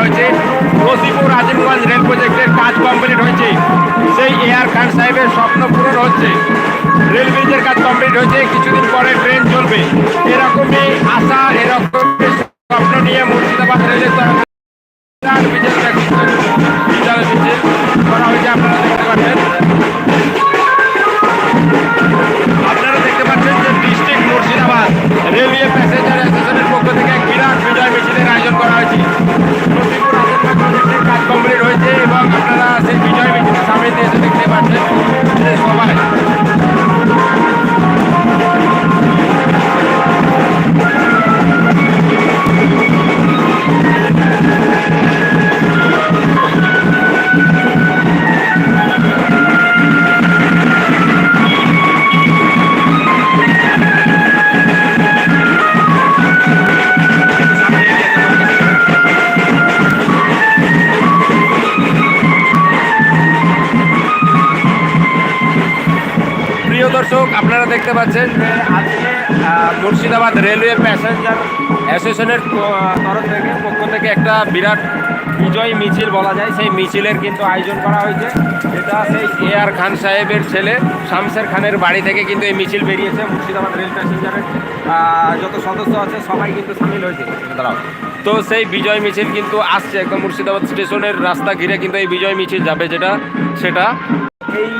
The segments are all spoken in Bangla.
হয়েছে। নসিপুর আজিমগঞ্জ রেল প্রজেক্টের কাজ কমপ্লিট হয়েছে। সেই এয়ার খান সাহেবের স্বপ্ন পূরণ হচ্ছে। রেল ব্রিজের কাজ কমপ্লিট হয়েছে। কিছুদিন পরে ট্রেন চলবে। এরকমই আশা এরকম স্বপ্ন নিয়ে মুর্শিদাবাদ রেলের তরফ। আপনারা দেখতে পাচ্ছেন যে আজকে মুর্শিদাবাদ রেলওয়ে প্যাসেঞ্জার অ্যাসোসিয়েশনের তরফ থেকে, পক্ষ থেকে একটা বিরাট বিজয় মিছিল বলা যায়। সেই মিছিলের কিন্তু আয়োজন করা হয়েছে। এটা সেই এ আর খান সাহেবের ছেলে, শামসের খানের বাড়ি থেকে কিন্তু এই মিছিল বেরিয়েছে মুর্শিদাবাদ রেল প্যাসেঞ্জারের। যত সদস্য আছে, সবাই কিন্তু সামিল হয়েছে। দাঁড়াও। তো সেই বিজয় মিছিল কিন্তু আসছে একদম মুর্শিদাবাদ স্টেশনের রাস্তা ঘিরে কিন্তু এই বিজয় মিছিল যাবে যেটা, সেটা। এই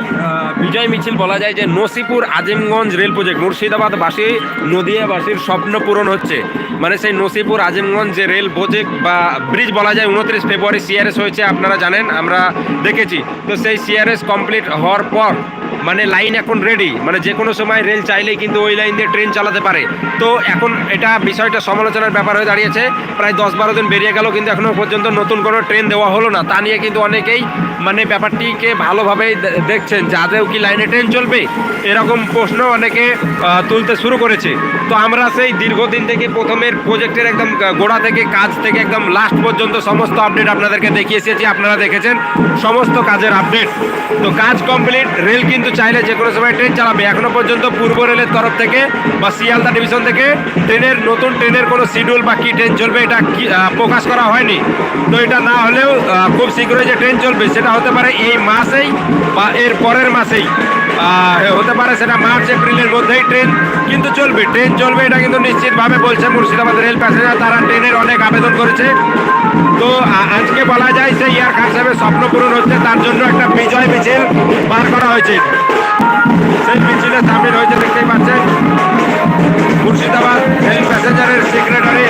বিজয় মিছিল বলা যায় যে নসিপুর আজিমগঞ্জ রেল প্রজেক্ট, মুর্শিদাবাদবাসী নদিয়াবাসীর স্বপ্ন পূরণ হচ্ছে। মানে সেই নসিপুর আজিমগঞ্জ যে রেল প্রজেক্ট বা ব্রিজ বলা যায়, উনত্রিশ ফেব্রুয়ারি সিআরএস হয়েছে, আপনারা জানেন, আমরা দেখেছি। তো সেই সিআরএস কমপ্লিট হওয়ার পর মানে লাইন এখন রেডি মানে যে কোনো সময় রেল চাইলেই কিন্তু ওই লাইন দিয়ে ট্রেন চালাতে পারে। তো এখন এটা বিষয়টা সমালোচনার ব্যাপার হয়ে দাঁড়িয়েছে। প্রায় দশ বারো দিন বেরিয়ে গেল, কিন্তু এখনও পর্যন্ত নতুন কোনো ট্রেন দেওয়া হলো না। তা নিয়ে কিন্তু অনেকেই মানে ব্যাপারটিকে ভালোভাবেই দেখছেন যে আদেও কি লাইনে ট্রেন চলবে? এরকম প্রশ্ন অনেকে তুলতে শুরু করেছে। তো আমরা সেই দীর্ঘদিন থেকে প্রথমের প্রজেক্টের একদম গোড়া থেকে, কাজ থেকে একদম লাস্ট পর্যন্ত সমস্ত আপডেট আপনাদেরকে দেখিয়ে এসেছি। আপনারা দেখেছেন সমস্ত কাজের আপডেট তো কাজ কমপ্লিট রেল কিন্তু চাইলে যে কোনো সময় ট্রেন চালাবে। এখনও পর্যন্ত পূর্ব রেলের তরফ থেকে বা শিয়ালদা ডিভিশন থেকে ট্রেনের, নতুন ট্রেনের কোনো শিডিউল বা কী ট্রেন চলবে এটা প্রকাশ করা হয়নি। তো এটা না হলেও খুব শীঘ্রই যে ট্রেন চলবে সেটা হতে পারে এই মাসেই বা এর পরের মাসেই। হতে পারে সেটা মার্চ, এপ্রিলের মধ্যেই ট্রেন কিন্তু চলবে। ট্রেন চলবে এটা কিন্তু নিশ্চিতভাবে বলছে মুর্শিদাবাদ রেল প্যাসেঞ্জার, তারা ট্রেনের অনেক আবেদন করেছে। তো আজকে বলা যায় যে ইয়ার খান সাহেবের স্বপ্ন পূরণ হচ্ছে, তার জন্য একটা বিজয় মিছিল হয়েছে। সেই মিছিলে সামিল হয়েছে দেখতেই পাচ্ছেন। মুর্শিদাবাদ রেল প্যাসেঞ্জারের সেক্রেটারি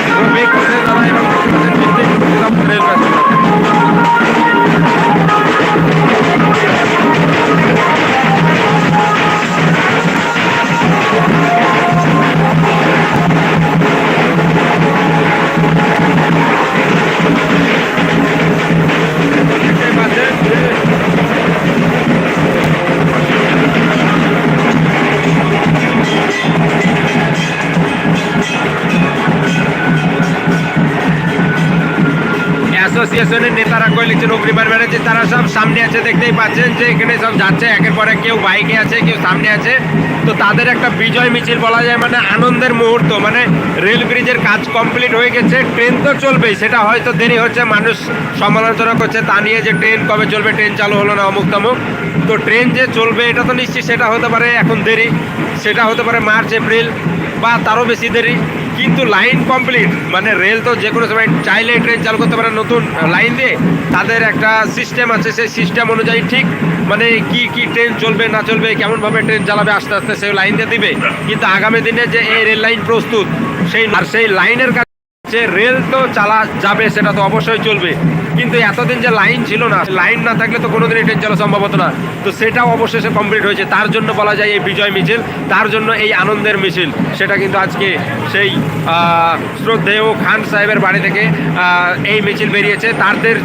অ্যাসোসিয়েশনের নেতারা কই লিখছেন অগ্রিমান ব্যানার্জি তারা সব সামনে আছে, দেখতেই পাচ্ছেন যে এখানে সব যাচ্ছে, একের পরে কেউ বাইকে আছে, কেউ সামনে আছে। তো তাদের একটা বিজয় মিছিল বলা যায় মানে আনন্দের মুহূর্ত মানে রেল ব্রিজের কাজ কমপ্লিট হয়ে গেছে, ট্রেন তো চলবেই, সেটা হয়তো দেরি হচ্ছে, মানুষ সমালোচনা করছে, তা নিয়ে যে ট্রেন কবে চলবে, ট্রেন চালু হলো না অমুক তমুক। তো ট্রেন যে চলবে, এটা তো নিশ্চিত, সেটা হতে পারে এখন দেরি, সেটা হতে পারে মার্চ, এপ্রিল, বা তারও বেশি দেরি। কিন্তু লাইন কমপ্লিট মানে রেল তো যে কোনো সময় চাইলে ট্রেন চালু করতে পারে নতুন লাইন দিয়ে। তাদের একটা সিস্টেম আছে, সেই সিস্টেম অনুযায়ী ঠিক মানে কি কি ট্রেন চলবে, না চলবে, কেমনভাবে ট্রেন চালাবে, আস্তে আস্তে সেই লাইন দিয়ে দিবে। কিন্তু আগামী দিনে যে এই রেল লাইন প্রস্তুত, সেই, আর সেই লাইনের যে রেল তো চালা যাবে, সেটা তো অবশ্যই চলবে। কিন্তু এতদিন যে লাইন ছিল না লাইন না থাকলে তো কোনোদিন ট্রেন চলা সম্ভব হতো না। তো সেটাও অবশেষে কমপ্লিট হয়েছে। তার জন্য বলা যায় এই বিজয় মিছিল, তার জন্য এই আনন্দের মিছিল। সেটা কিন্তু আজকে সেই শ্রদ্ধেয় খান সাহেবের বাড়ি থেকে এই মিছিল বেরিয়েছে। তাদের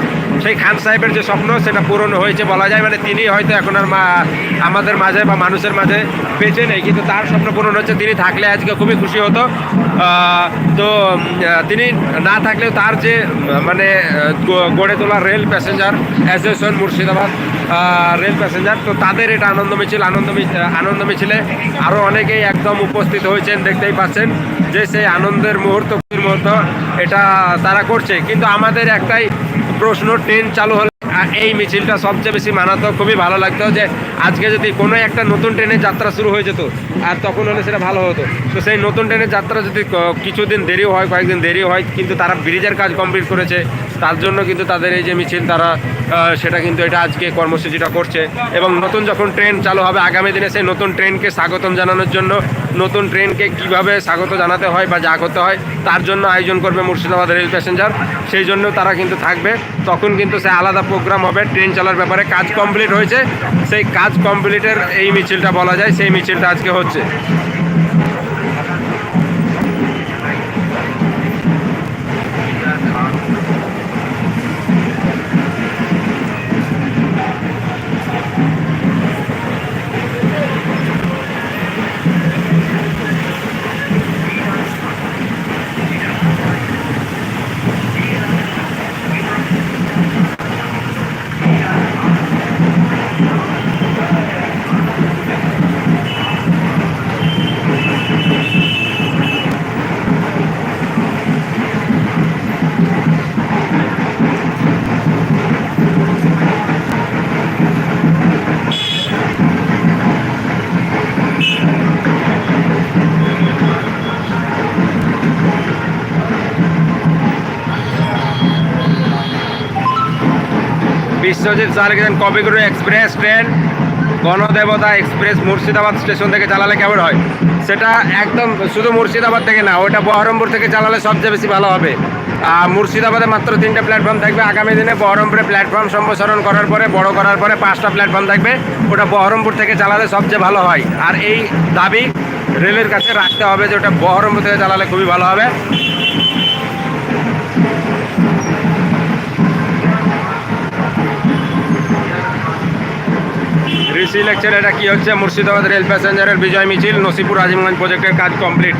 সেই খান সাহেবের যে স্বপ্ন, সেটা পূরণ হয়েছে বলা যায়। মানে তিনি হয়তো এখন আর আমাদের মাঝে বা মানুষের মাঝে বেঁচে নেই, কিন্তু তার স্বপ্ন পূরণ হচ্ছে। তিনি থাকলে আজকে খুবই খুশি হতো। তো তিনি না থাকলেও তার যে মানে গড়ে তোলা rail passenger, association Murshidabad rail passenger, তো তাদের এটা আনন্দ মিছিল, আনন্দ আনন্দ মিছিলে আরও অনেকেই একদম উপস্থিত হয়েছেন, দেখতেই পাচ্ছেন যে সেই আনন্দের মুহূর্ত মতো এটা তারা করছে। কিন্তু আমাদের একটাই প্রশ্ন ট্রেন চালু হলে এই মিছিলটা সবচেয়ে বেশি মানাতো খুবই ভালো লাগতো যে আজকে যদি কোনো একটা নতুন ট্রেনের যাত্রা শুরু হয়ে যেত, আর তখন হলে সেটা ভালো হতো। তো সেই নতুন ট্রেনের যাত্রা যদি কিছুদিন দেরি হয়, কয়েকদিন দেরি হয়, কিন্তু তারা ব্রিজের কাজ কমপ্লিট করেছে, তার জন্য কিন্তু তাদের এই যে মিছিল, তারা সেটা কিন্তু এটা আজকে কর্মসূচিটা করছে। এবং নতুন যখন ট্রেন চালু হবে আগামী দিনে, সেই নতুন ট্রেনকে স্বাগতম জানানোর জন্য, নতুন ট্রেনকে কীভাবে স্বাগত জানাতে হয় বা যা করতে হয়, তার জন্য আয়োজন করবে মুর্শিদাবাদ রেল প্যাসেঞ্জার, সেই জন্য তারা কিন্তু থাকবে। তখন কিন্তু সে আলাদা প্রোগ্রাম হবে, ট্রেন চলার ব্যাপারে কাজ কমপ্লিট হয়েছে। সেই কাজ কমপ্লিটের এই মিছিলটা বলা যায়, সেই মিছিলটা আজকে হচ্ছে। বিশ্বজিৎ স্যার লিখেছেন Kabiguru express train. Ganadevata express Murshidabad station থেকে চালালে কেমন হয়? সেটা একদম শুধু মুর্শিদাবাদ থেকে না ওটা বহরমপুর থেকে চালালে সবচেয়ে বেশি ভালো হবে। আর মুর্শিদাবাদে মাত্র তিনটে প্ল্যাটফর্ম থাকবে। আগামী দিনে বহরমপুরে প্ল্যাটফর্ম সম্প্রসারণ করার পরে, বড় করার পরে পাঁচটা প্ল্যাটফর্ম থাকবে। ওটা বহরমপুর থেকে চালালে সবচেয়ে ভালো হয়। আর এই দাবি রেলের কাছে রাখতে হবে যে, ওটা বহরমপুর থেকে চালালে খুবই ভালো হবে। ঋষি লেকচার, এটা কি হচ্ছে? মুর্শিদাবাদ রেল প্যাসেঞ্জারের বিজয় মিছিল, নসিপুর আজিমগঞ্জ প্রজেক্টের কাজ কমপ্লিট।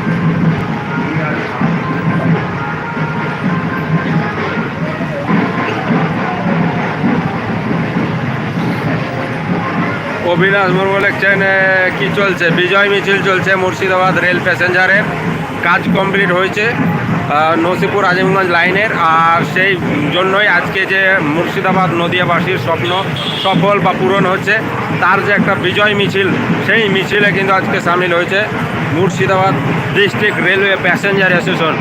অবিনাশ মুর্মু লিখছেন কি চলছে? বিজয় মিছিল চলছে মুর্শিদাবাদ রেল প্যাসেঞ্জারের। কাজ কমপ্লিট হয়েছে। নসিপুর আজিমগঞ্জ লাইনের। আর সেই জন্যই আজকে যে মুর্শিদাবাদ নদিয়াবাসীর স্বপ্ন সফল বা পূরণ হচ্ছে, তার যে একটা বিজয় মিছিল, সেই মিছিলে কিন্তু আজকে সামিল হয়েছে Murshidabad district railway passenger association.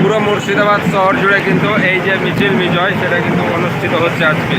পুরো মুর্শিদাবাদ শহর জুড়ে কিন্তু এই যে মিছিল বিজয়, সেটা কিন্তু অনুষ্ঠিত হচ্ছে আজকে।